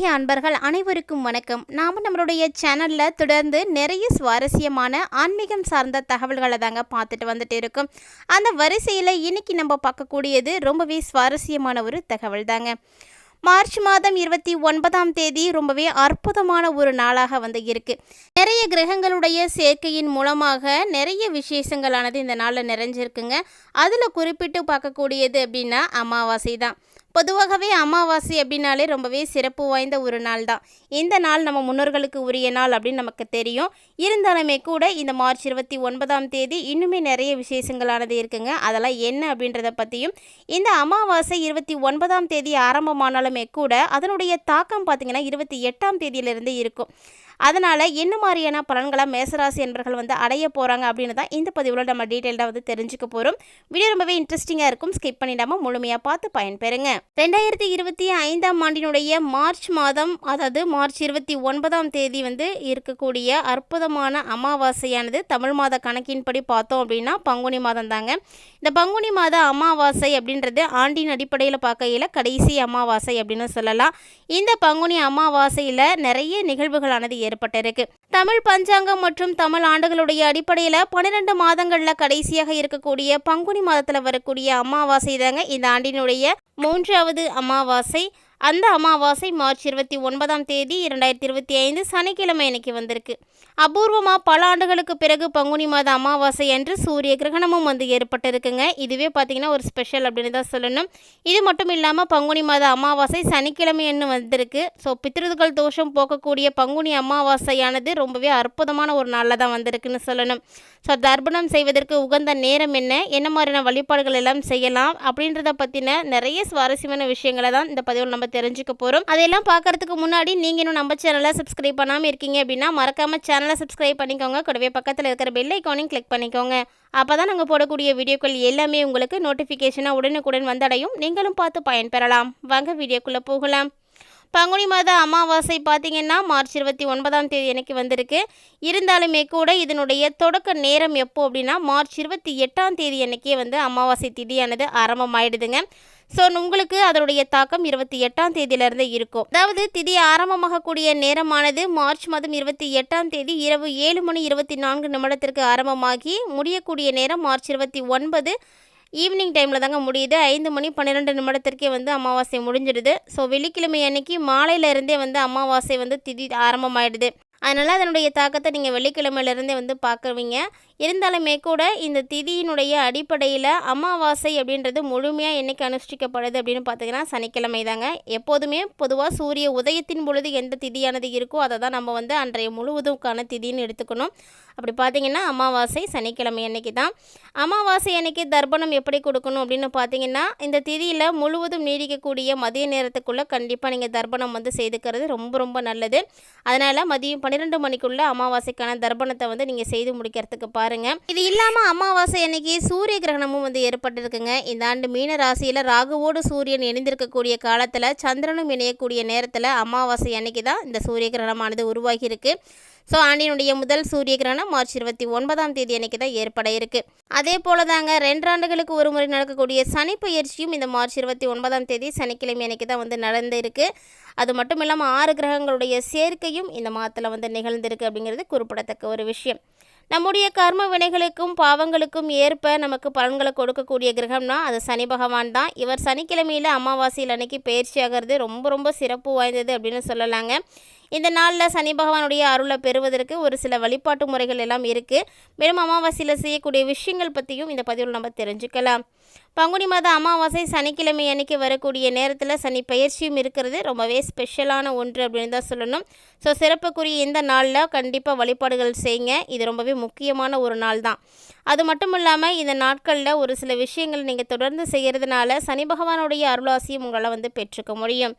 ஆன்மீக அன்பர்கள் அனைவருக்கும் வணக்கம். நாம் நம்மளுடைய சேனலில் தொடர்ந்து நிறைய சுவாரஸ்யமான ஆன்மீகம் சார்ந்த தகவல்களை தாங்க பார்த்துட்டு வந்துட்டு இருக்கோம். அந்த வரிசையில் இன்னைக்கு நம்ம பார்க்கக்கூடியது ரொம்பவே சுவாரஸ்யமான ஒரு தகவல் தாங்க. மார்ச் மாதம் இருபத்தி ஒன்பதாம் தேதி ரொம்பவே அற்புதமான ஒரு நாளாக வந்து இருக்குது நிறைய கிரகங்களுடைய சேர்க்கையின் மூலமாக நிறைய விசேஷங்களானது இந்த நாளில் நிறைஞ்சிருக்குங்க. அதில் குறிப்பிட்டு பார்க்கக்கூடியது அப்படின்னா அமாவாசை தான் பொதுவாகவே அமாவாசை அப்படின்னாலே ரொம்பவே சிறப்பு வாய்ந்த ஒரு நாள் தான். இந்த நாள் நம்ம முன்னோர்களுக்கு உரிய நாள் அப்படின்னு நமக்கு தெரியும். இருந்தாலுமே கூட இந்த மார்ச் இருபத்தி ஒன்பதாம் தேதி இன்னுமே நிறைய விசேஷங்களானது இருக்குங்க. அதெல்லாம் என்ன அப்படின்றத பற்றியும் இந்த அமாவாசை இருபத்தி ஒன்பதாம் தேதி ஆரம்பமானாலுமே கூட அதனுடைய தாக்கம் பார்த்திங்கன்னா இருபத்தி எட்டாம் தேதியிலிருந்து இருக்கும். அதனால் என்ன மாதிரியான பலன்களை மேசராசி என்பர்கள் வந்து அடைய போகிறாங்க அப்படின்னு தான் இந்த பதிவில் நம்ம டீட்டெயில்டாக வந்து தெரிஞ்சுக்க போகிறோம் வீடியோ ரொம்பவே இன்ட்ரெஸ்டிங்காக இருக்கும். ஸ்கிப் பண்ணிடாமல் முழுமையாக பார்த்து பயன்பெறுங்க. ரெண்டாயிரத்தி இருபத்தி ஐந்தாம் ஆண்டினுடைய மார்ச் மாதம் அதாவது மார்ச் இருபத்தி ஒன்பதாம் தேதி வந்து இருக்கக்கூடிய அற்புதமான அமாவாசையானது தமிழ் மாத கணக்கின்படி பார்த்தோம் அப்படின்னா பங்குனி மாதம் தாங்க. இந்த பங்குனி மாத அமாவாசை அப்படின்றது ஆண்டின் அடிப்படையில் பார்க்கையில் கடைசி அமாவாசை அப்படின்னு சொல்லலாம். இந்த பங்குனி அமாவாசையில் நிறைய நிகழ்வுகளானது ஏற்பட்டிருக்கு. தமிழ் பஞ்சாங்கம் மற்றும் தமிழ் ஆண்டுகளுடைய அடிப்படையில் பன்னிரெண்டு மாதங்களில் கடைசியாக இருக்கக்கூடிய பங்குனி மாதத்தில் வரக்கூடிய அமாவாசை தாங்க இந்த ஆண்டினுடைய மூன்றாவது அமாவாசை. அந்த அமாவாசை மார்ச் இருபத்தி ஒன்பதாம் தேதி இரண்டாயிரத்தி இருபத்தி ஐந்து சனிக்கிழமை இன்னைக்கு வந்திருக்கு. அபூர்வமாக பல ஆண்டுகளுக்கு பிறகு பங்குனி மாத அமாவாசை அன்று சூரிய கிரகணமும் வந்து ஏற்பட்டிருக்குங்க. இதுவே பார்த்தீங்கன்னா ஒரு ஸ்பெஷல் அப்படின்னு தான் சொல்லணும். இது மட்டும் இல்லாமல் பங்குனி மாத அமாவாசை சனிக்கிழமை என்று வந்திருக்கு. ஸோ பித்ருதுகள் தோஷம் போக்கக்கூடிய பங்குனி அமாவாசையானது ரொம்பவே அற்புதமான ஒரு நாளில் தான் வந்திருக்குன்னு சொல்லணும். ஸோ தர்ப்பணம் செய்வதற்கு உகந்த நேரம் என்ன? என்ன மாதிரியான வழிபாடுகள் எல்லாம் செய்யலாம்? அப்படின்றத பற்றின நிறைய சுவாரஸ்யமான விஷயங்களை தான் இந்த பதிவில் நம்ம தெரிஞ்சுக்க போகிறோம் அதையெல்லாம் பார்க்கறதுக்கு முன்னாடி நீங்கள் இன்னும் நம்ம சேனலை சப்ஸ்கிரைப் பண்ணாமல் இருக்கீங்க அப்படின்னா மறக்காமல் சேனலை சப்ஸ்கிரைப் பண்ணிக்கோங்க. கூடவே பக்கத்தில் இருக்கிற பெல் ஐக்கானையும் கிளிக் பண்ணிக்கோங்க. அப்போ தான் நாங்கள் போடக்கூடிய வீடியோக்கள் எல்லாமே உங்களுக்கு நோட்டிஃபிகேஷனாக உடனுக்குடன் வந்தடையும். நீங்களும் பார்த்து பயன்பெறலாம். வாங்க வீடியோக்குள்ளே போகலாம். பங்குனி மாத அமாவாசை பார்த்தீங்கன்னா மார்ச் இருபத்தி ஒன்பதாம் தேதி எனக்கு வந்திருக்கு. இருந்தாலுமே கூட இதனுடைய தொடக்க நேரம் எப்போ அப்படின்னா மார்ச் இருபத்தி எட்டாம் தேதி அன்றைக்கே வந்து அமாவாசை திதியானது ஆரம்பமாயிடுதுங்க. ஸோ உங்களுக்கு அதனுடைய தாக்கம் இருபத்தி எட்டாம் தேதியிலிருந்து இருக்கும். அதாவது திதி ஆரம்பமாகக்கூடிய நேரமானது மார்ச் மாதம் இருபத்தி எட்டாம் தேதி இரவு ஏழு மணி இருபத்தி நான்கு நிமிடத்திற்கு ஆரம்பமாகி முடியக்கூடிய நேரம் மார்ச் இருபத்தி ஒன்பது ஈவினிங் டைமில் தாங்க முடியுது. ஐந்து மணி பன்னிரெண்டு நிமிடத்திற்கே வந்து அமாவாசை முடிஞ்சிடுது. ஸோ வெள்ளிக்கிழமை அன்னைக்கு மாலையிலேருந்தே வந்து அமாவாசை வந்து திதி ஆரம்பமாயிடுது. அதனால் அதனுடைய தாக்கத்தை நீங்கள் வெள்ளிக்கிழமையிலேருந்தே வந்து பார்க்குவீங்க இருந்தாலுமே கூட இந்த திதியினுடைய அடிப்படையில் அமாவாசை அப்படின்றது முழுமையாக என்னைக்கு அனுஷ்டிக்கப்படுது அப்படின்னு பார்த்தீங்கன்னா சனிக்கிழமை தாங்க எப்போதுமே பொதுவாக சூரிய உதயத்தின் பொழுது எந்த திதியானது இருக்கோ அதை தான் நம்ம வந்து அன்றைய முழுவதுக்கான திதின்னு எடுத்துக்கணும். அப்படி பார்த்தீங்கன்னா அமாவாசை சனிக்கிழமை அன்னைக்கு தான் அமாவாசை அன்னைக்கு தர்ப்பணம் எப்படி கொடுக்கணும் அப்படின்னு பார்த்தீங்கன்னா இந்த திதியில் முழுவதும் நீடிக்கக்கூடிய மதிய நேரத்துக்குள்ளே கண்டிப்பாக நீங்கள் தர்ப்பணம் வந்து செய்துக்கிறது ரொம்ப ரொம்ப நல்லது. அதனால் மதியம் பன்னிரெண்டு மணிக்குள்ளே அமாவாசைக்கான தர்ப்பணத்தை வந்து நீங்கள் செய்து முடிக்கிறதுக்கு பாருங்கள் இது இல்லாமல் அமாவாசை அன்னைக்கு சூரிய கிரகணமும் வந்து ஏற்பட்டிருக்குங்க. இந்த ஆண்டு மீன ராசியில் ராகுவோடு சூரியன் இணைந்திருக்கக்கூடிய காலத்தில் சந்திரனும் இணையக்கூடிய நேரத்தில் அமாவாசை அன்னைக்கு தான் இந்த சூரிய கிரகணமானது உருவாகி இருக்கு ஸோ ஆண்டினுடைய முதல் சூரிய கிரகணம் மார்ச் இருபத்தி ஒன்பதாம் தேதி அன்னைக்கு தான் ஏற்பட இருக்கு. அதே போல தாங்க ரெண்டு ஆண்டுகளுக்கு ஒரு முறை நடக்கக்கூடிய சனி பயிற்சியும் இந்த மார்ச் இருபத்தி ஒன்பதாம் தேதி சனிக்கிழமை அன்னைக்கு தான் வந்து நடந்திருக்கு அது மட்டும் இல்லாமல் ஆறு கிரகங்களுடைய சேர்க்கையும் இந்த மாதத்தில் வந்து நிகழ்ந்திருக்கு அப்படிங்கிறது குறிப்பிடத்தக்க ஒரு விஷயம். நம்முடைய கர்ம வினைகளுக்கும் பாவங்களுக்கும் ஏற்ப நமக்கு பலன்களை கொடுக்கக்கூடிய கிரகம்னா அது சனி பகவான் தான். இவர் சனிக்கிழமையில் அமாவாசையில் அன்னைக்கு பயிற்சி ஆகிறது ரொம்ப ரொம்ப சிறப்பு வாய்ந்தது அப்படின்னு சொல்லலாங்க. இந்த நாளில் சனி பகவானுடைய அருளை பெறுவதற்கு ஒரு சில வழிபாட்டு முறைகள் எல்லாம் இருக்குது மேலும் அமாவாசையில் செய்யக்கூடிய விஷயங்கள் பற்றியும் இந்த பதிவில் நம்ம தெரிஞ்சுக்கலாம். பங்குனி மாத அமாவாசை சனிக்கிழமை அன்னைக்கு வரக்கூடிய நேரத்தில் சனி பயிற்சியும் இருக்கிறது. ரொம்பவே ஸ்பெஷலான ஒன்று அப்படின்னு தான் சொல்லணும். ஸோ சிறப்புக்குரிய இந்த நாளில் கண்டிப்பாக வழிபாடுகள் செய்யுங்க. இது ரொம்பவே முக்கியமான ஒரு நாள் தான். அது மட்டும் இல்லாமல் இந்த நாட்களில் ஒரு சில விஷயங்கள் நீங்கள் தொடர்ந்து செய்கிறதுனால சனி பகவானுடைய அருளாசியும் உங்களால் வந்து பெற்றுக்க முடியும்.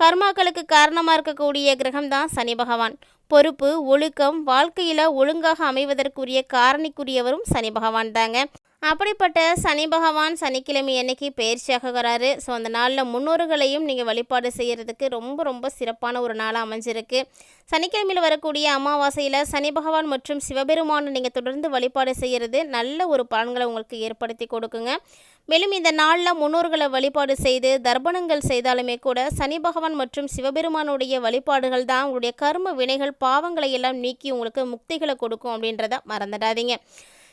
கர்மாக்களுக்கு காரணமாக இருக்கக்கூடிய கிரகம் தான் சனி பகவான். பொறுப்பு ஒழுக்கம் வாழ்க்கையில் ஒழுங்காக அமைவதற்குரிய காரணிக்குரியவரும் சனி பகவான் தாங்க அப்படிப்பட்ட சனி பகவான் சனிக்கிழமை அன்னைக்கு பயிற்சியாகிறாரு ஸோ அந்த நாளில் முன்னோர்களையும் நீங்கள் வழிபாடு செய்கிறதுக்கு ரொம்ப ரொம்ப சிறப்பான ஒரு நாளாக அமைஞ்சிருக்கு. சனிக்கிழமையில் வரக்கூடிய அமாவாசையில் சனி பகவான் மற்றும் சிவபெருமானை நீங்கள் தொடர்ந்து வழிபாடு செய்கிறது நல்ல ஒரு பலன்களை உங்களுக்கு ஏற்படுத்தி கொடுக்குங்க. மேலும் இந்த நாளில் முன்னோர்களை வழிபாடு செய்து தர்ப்பணங்கள் செய்தாலுமே கூட சனி பகவான் மற்றும் சிவபெருமானுடைய வழிபாடுகள் தான் உங்களுடைய கர்ம வினைகள் பாவங்களை எல்லாம் நீக்கி உங்களுக்கு முக்திகளை கொடுக்கும் அப்படின்றத மறந்துடாதீங்க.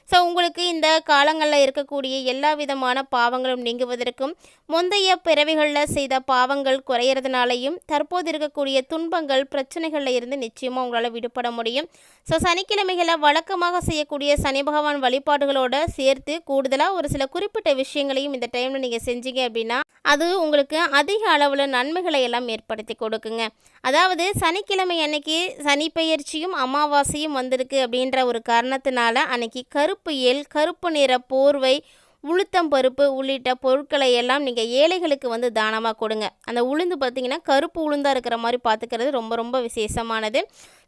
ஸோ உங்களுக்கு இந்த காலங்களில் இருக்கக்கூடிய எல்லா விதமான பாவங்களும் நீங்குவதற்கும் முந்தைய பிறவிகளில் செய்த பாவங்கள் குறையிறதுனாலையும் தற்போது இருக்கக்கூடிய துன்பங்கள் பிரச்சனைகளில் இருந்து நிச்சயமாக உங்களால் விடுபட முடியும். ஸோ சனிக்கிழமைகளை வழக்கமாக செய்யக்கூடிய சனி பகவான் வழிபாடுகளோடு சேர்த்து கூடுதலாக ஒரு சில குறிப்பிட்ட விஷயங்களையும் இந்த டைமில் நீங்கள் செஞ்சீங்க அப்படின்னா அது உங்களுக்கு அதிக அளவில் நன்மைகளை எல்லாம் ஏற்படுத்தி கொடுக்குங்க. அதாவது சனிக்கிழமை அன்னைக்கு சனி பெயர்ச்சியும் அமாவாசையும் வந்திருக்கு அப்படின்ற ஒரு காரணத்தினால அன்னைக்கு கருப்பு எல் கருப்பு நிற போர்வை உளுத்தம் பருப்பு உள்ளிட்ட பொருட்களை எல்லாம் நீங்கள் ஏழைகளுக்கு வந்து தானமாக கொடுங்க. அந்த உளுந்து பார்த்தீங்கன்னா கருப்பு உளுந்தாக இருக்கிற மாதிரி பார்த்துக்கிறது ரொம்ப ரொம்ப விசேஷமானது.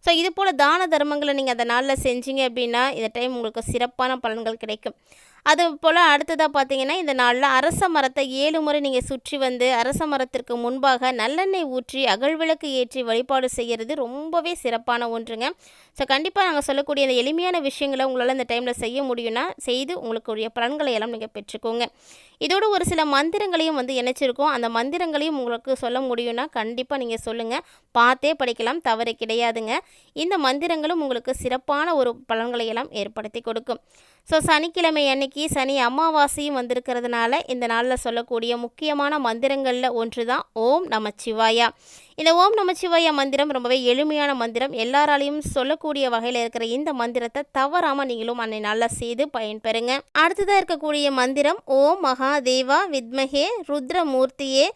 ஸோ இது போல் தான தர்மங்களை நீங்கள் அந்த நாளில் செஞ்சீங்க அப்படின்னா இந்த டைம் உங்களுக்கு சிறப்பான பலன்கள் கிடைக்கும். அது போல் அடுத்ததாக பார்த்தீங்கன்னா இந்த நாளில் அரச மரத்தை ஏழு முறை நீங்கள் சுற்றி வந்து அரச மரத்திற்கு முன்பாக நல்லெண்ணெய் ஊற்றி அகழ்விளக்கு ஏற்றி வழிபாடு செய்கிறது ரொம்பவே சிறப்பான ஒன்றுங்க. ஸோ கண்டிப்பாக நாங்கள் சொல்லக்கூடிய இந்த எளிமையான விஷயங்களை உங்களால் இந்த டைமில் செய்ய முடியும்னா செய்து உங்களுக்குரிய பலன்களை எல்லாம் நீங்கள் பெற்றுக்கோங்க. இதோடு ஒரு சில மந்திரங்களையும் வந்து இணைச்சிருக்கோம். அந்த மந்திரங்களையும் உங்களுக்கு சொல்ல முடியும்னா கண்டிப்பாக நீங்கள் சொல்லுங்கள் பார்த்தே படிக்கலாம் தவறு கிடையாதுங்க. இந்த மந்திரங்களும் உங்களுக்கு சிறப்பான ஒரு பலன்களை எல்லாம் ஏற்படுத்தி கொடுக்கும். ஸோ சனிக்கிழமை அன்னைக்கு சனி அமாவாசையும் வந்திருக்கிறதுனால இந்த நாளில் சொல்லக்கூடிய முக்கியமான மந்திரங்களில் ஒன்று தான் ஓம் நமச்சிவாயா இந்த ஓம் நமச்சிவாயா மந்திரம் ரொம்பவே எளிமையான மந்திரம். எல்லாராலையும் சொல்லக்கூடிய வகையில் இருக்கிற இந்த மந்திரத்தை தவறாமல் நீங்களும் அன்னை நாளில் செய்து பயன்பெறுங்க. அடுத்ததாக இருக்கக்கூடிய மந்திரம் ஓம் மகாதேவா வித்மகே ருத்ரமூர்த்தியே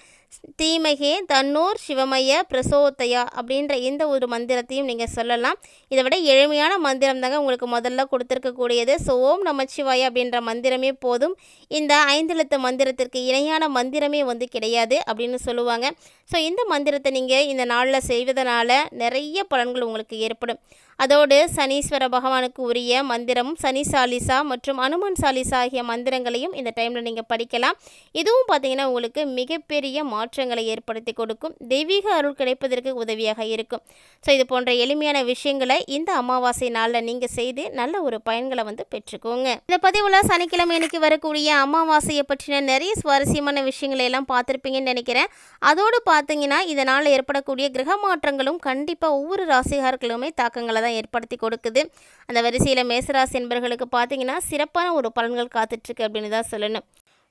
தீமகே தன்னூர் சிவமய பிரசோத்தயா அப்படின்ற இந்த ஒரு மந்திரத்தையும் நீங்கள் சொல்லலாம். இதை விட எளிமையான மந்திரம் தாங்க உங்களுக்கு முதல்ல கொடுத்துருக்கக்கூடியது. ஸோ ஓம் நமச்சிவாய அப்படின்ற மந்திரமே போதும். இந்த ஐந்தெழுத்து மந்திரத்திற்கு இணையான மந்திரமே வந்து கிடையாது அப்படின்னு சொல்லுவாங்க. ஸோ இந்த மந்திரத்தை நீங்கள் இந்த நாளில் செய்வதனால நிறைய பலன்கள் உங்களுக்கு ஏற்படும். அதோடு சனீஸ்வர பகவானுக்கு உரிய மந்திரம் சனி சாலிசா மற்றும் அனுமன் சாலிசா ஆகிய மந்திரங்களையும் இந்த டைமில் நீங்கள் படிக்கலாம். இதுவும் பார்த்தீங்கன்னா உங்களுக்கு மிகப்பெரிய மாற்றங்களை ஏற்படுத்தி கொடுக்கும். தெய்வீக அருள் கிடைப்பதற்கு உதவியாக இருக்கும். ஸோ இது போன்ற எளிமையான விஷயங்களை இந்த அமாவாசை நாளில் நீங்கள் செய்து நல்ல ஒரு பயன்களை வந்து பெற்றுக்கோங்க. இந்த பதிவில் சனிக்கிழமை எனக்கு வரக்கூடிய அமாவாசையை பற்றின நிறைய சுவாரஸ்யமான விஷயங்களை எல்லாம் பார்த்துருப்பீங்கன்னு நினைக்கிறேன். அதோடு பார்த்தீங்கன்னா இதனால் ஏற்படக்கூடிய கிரக மாற்றங்களும் கண்டிப்பாக ஒவ்வொரு ராசிகார்களுமே தாக்கங்களை தான் ஏற்படுத்தி கொடுக்குது. அந்த வரிசையில் மேசராசி என்பர்களுக்கு பார்த்தீங்கன்னா சிறப்பான ஒரு பலன்கள் காத்துட்ருக்கு அப்படின்னு தான் சொல்லணும்.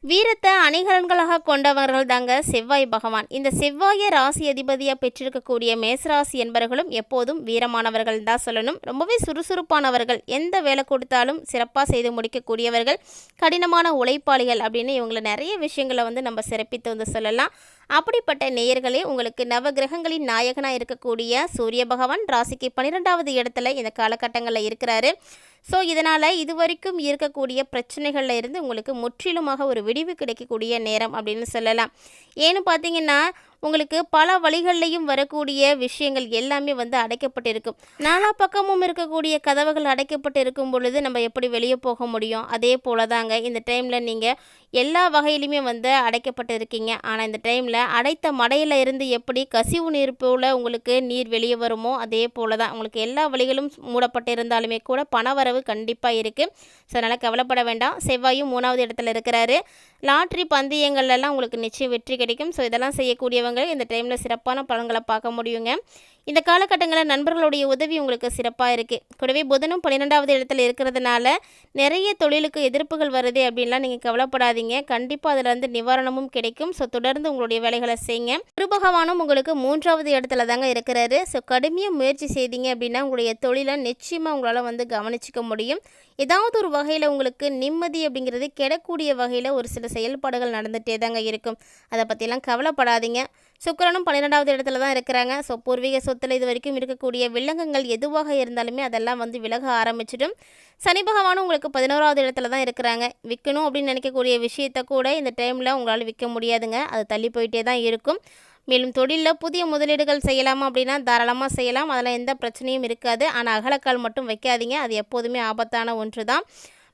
வீரத்தை அணிகலன்களாக கொண்டவர்கள் தாங்க செவ்வாய் பகவான். இந்த செவ்வாய ராசி அதிபதியாக பெற்றிருக்கக்கூடிய மேசராசி என்பவர்களும் எப்போதும் வீரமானவர்கள் தான் சொல்லணும். ரொம்பவே சுறுசுறுப்பானவர்கள். எந்த வேலை கொடுத்தாலும் சிறப்பாக செய்து முடிக்கக்கூடியவர்கள். கடினமான உழைப்பாளிகள் அப்படின்னு இவங்களை நிறைய விஷயங்களை வந்து நம்ம சிறப்பித்து வந்து சொல்லலாம். அப்படிப்பட்ட நேயர்களே உங்களுக்கு நவகிரகங்களின் நாயகனாக இருக்கக்கூடிய சூரிய பகவான் ராசிக்கு பன்னிரெண்டாவது இடத்துல இந்த காலகட்டங்களில் இருக்கிறாரு. ஸோ இதனால் இது வரைக்கும் இருக்கக்கூடிய பிரச்சனைகளில் இருந்து உங்களுக்கு முற்றிலுமாக ஒரு விடிவு கிடைக்கக்கூடிய நேரம் அப்படின்னு சொல்லலாம். ஏன்னு பார்த்தீங்கன்னா உங்களுக்கு பல வழிகள்லையும் வரக்கூடிய விஷயங்கள் எல்லாமே வந்து அடைக்கப்பட்டு இருக்கும் நாலா பக்கமும் இருக்கக்கூடிய கதவுகள் அடைக்கப்பட்டு இருக்கும் பொழுது நம்ம எப்படி வெளியே போக முடியும்? அதே போல தாங்க இந்த டைமில் நீங்கள் எல்லா வகையிலுமே வந்து அடைக்கப்பட்டு இருக்கீங்க ஆனால் இந்த டைமில் அடைத்த மடையில் இருந்து எப்படி கசிவு நீர் போல் உங்களுக்கு நீர் வெளியே வருமோ அதே போல தான் உங்களுக்கு எல்லா வழிகளும் மூடப்பட்டு இருந்தாலுமே கூட பணவரவு கண்டிப்பாக இருக்குது ஸோ அதனால் கவலைப்பட வேண்டாம். செவ்வாயும் மூணாவது இடத்துல இருக்கிறாரு. லாட்ரி பந்தயங்கள்லாம் உங்களுக்கு நிச்சயம் வெற்றி கிடைக்கும். ஸோ இதெல்லாம் செய்யக்கூடிய செய்யக்கூடியவங்க இந்த டைமில் சிறப்பான பலன்களை பார்க்க முடியுங்க. இந்த காலகட்டங்களில் நண்பர்களுடைய உதவி உங்களுக்கு சிறப்பாக இருக்குது கூடவே புதனும் பன்னிரெண்டாவது இடத்துல இருக்கிறதுனால நிறைய தொழிலுக்கு எதிர்ப்புகள் வருது அப்படின்லாம் நீங்கள் கவலைப்படாதீங்க. கண்டிப்பாக அதில் இருந்து நிவாரணமும் கிடைக்கும். ஸோ தொடர்ந்து உங்களுடைய வேலைகளை செய்யுங்க. குரு பகவானும் உங்களுக்கு மூன்றாவது இடத்துல தாங்க இருக்கிறாரு. ஸோ கடுமையாக முயற்சி செய்தீங்க அப்படின்னா உங்களுடைய தொழிலை நிச்சயமாக உங்களால் வந்து கவனிச்சிக்க முடியும். ஏதாவது ஒரு வகையில் உங்களுக்கு நிம்மதி அப்படிங்கிறது கிடக்கூடிய வகையில் ஒரு சில செயல்பாடுகள் நடந்துகிட்டே தாங்க இருக்கும். அதை பற்றிலாம் கவலைப்படாதீங்க. சுக்கரனும் பன்னிரெண்டாவது இடத்துல தான் இருக்கிறாங்க. ஸோ பூர்வீக சொத்தில் இது வரைக்கும் இருக்கக்கூடிய வில்லங்கங்கள் எதுவாக இருந்தாலுமே அதெல்லாம் வந்து விலக ஆரம்பிச்சிடும். சனி பகவானும் உங்களுக்கு பதினோராவது இடத்துல தான் இருக்கிறாங்க. விற்கணும் அப்படின்னு நினைக்கக்கூடிய விஷயத்த கூட இந்த டைமில் உங்களால் விற்க முடியாதுங்க. அது தள்ளி போயிட்டே தான் இருக்கும். மேலும் தொழிலில் புதிய முதலீடுகள் செய்யலாமா அப்படின்னா தாராளமாக செய்யலாம். அதில் எந்த பிரச்சனையும் இருக்காது. ஆனால் அகலக்கால் மட்டும் வைக்காதீங்க. அது எப்போதுமே ஆபத்தான ஒன்று தான்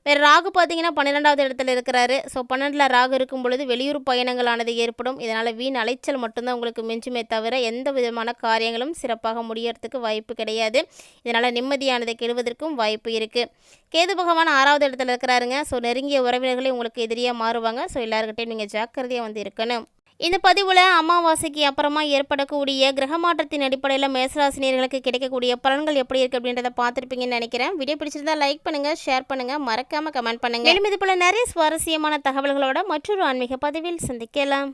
வேறு ராகு பார்த்தீங்கன்னா பன்னிரெண்டாவது இடத்துல இருக்கிறாரு. ஸோ பன்னெண்டில் ராகு இருக்கும் பொழுது வெளியூர் பயணங்களானது ஏற்படும். இதனால் வீண் அலைச்சல் மட்டும்தான் உங்களுக்கு மிஞ்சுமே தவிர எந்த விதமான காரியங்களும் சிறப்பாக முடியறதுக்கு வாய்ப்பு கிடையாது. இதனால் நிம்மதியானதை கெடுவதற்கும் வாய்ப்பு இருக்குது கேது பகவான் ஆறாவது இடத்துல இருக்கிறாருங்க. ஸோ நெருங்கிய உறவினர்களே உங்களுக்கு எதிரியாக மாறுவாங்க. ஸோ எல்லாருக்கிட்டையும் நீங்கள் ஜாக்கிரதையாக வந்து இருக்கணும். இந்த பதிவில் அமாவாசைக்கு அப்புறமா ஏற்படக்கூடிய கிரக மாற்றத்தின் அடிப்படையில் மேசராசினியர்களுக்கு கிடைக்கக்கூடிய பலன்கள் எப்படி இருக்குது அப்படின்றத பார்த்துருப்பீங்கன்னு நினைக்கிறேன். வீடியோ பிடிச்சிருந்தா லைக் பண்ணுங்கள் ஷேர் பண்ணுங்கள் மறக்காமல் கமெண்ட் பண்ணுங்கள் மேலும் இது போல் நிறைய சுவாரஸ்யமான தகவல்களோட மற்றொரு ஆன்மீக பதிவில் சந்திக்கலாம்.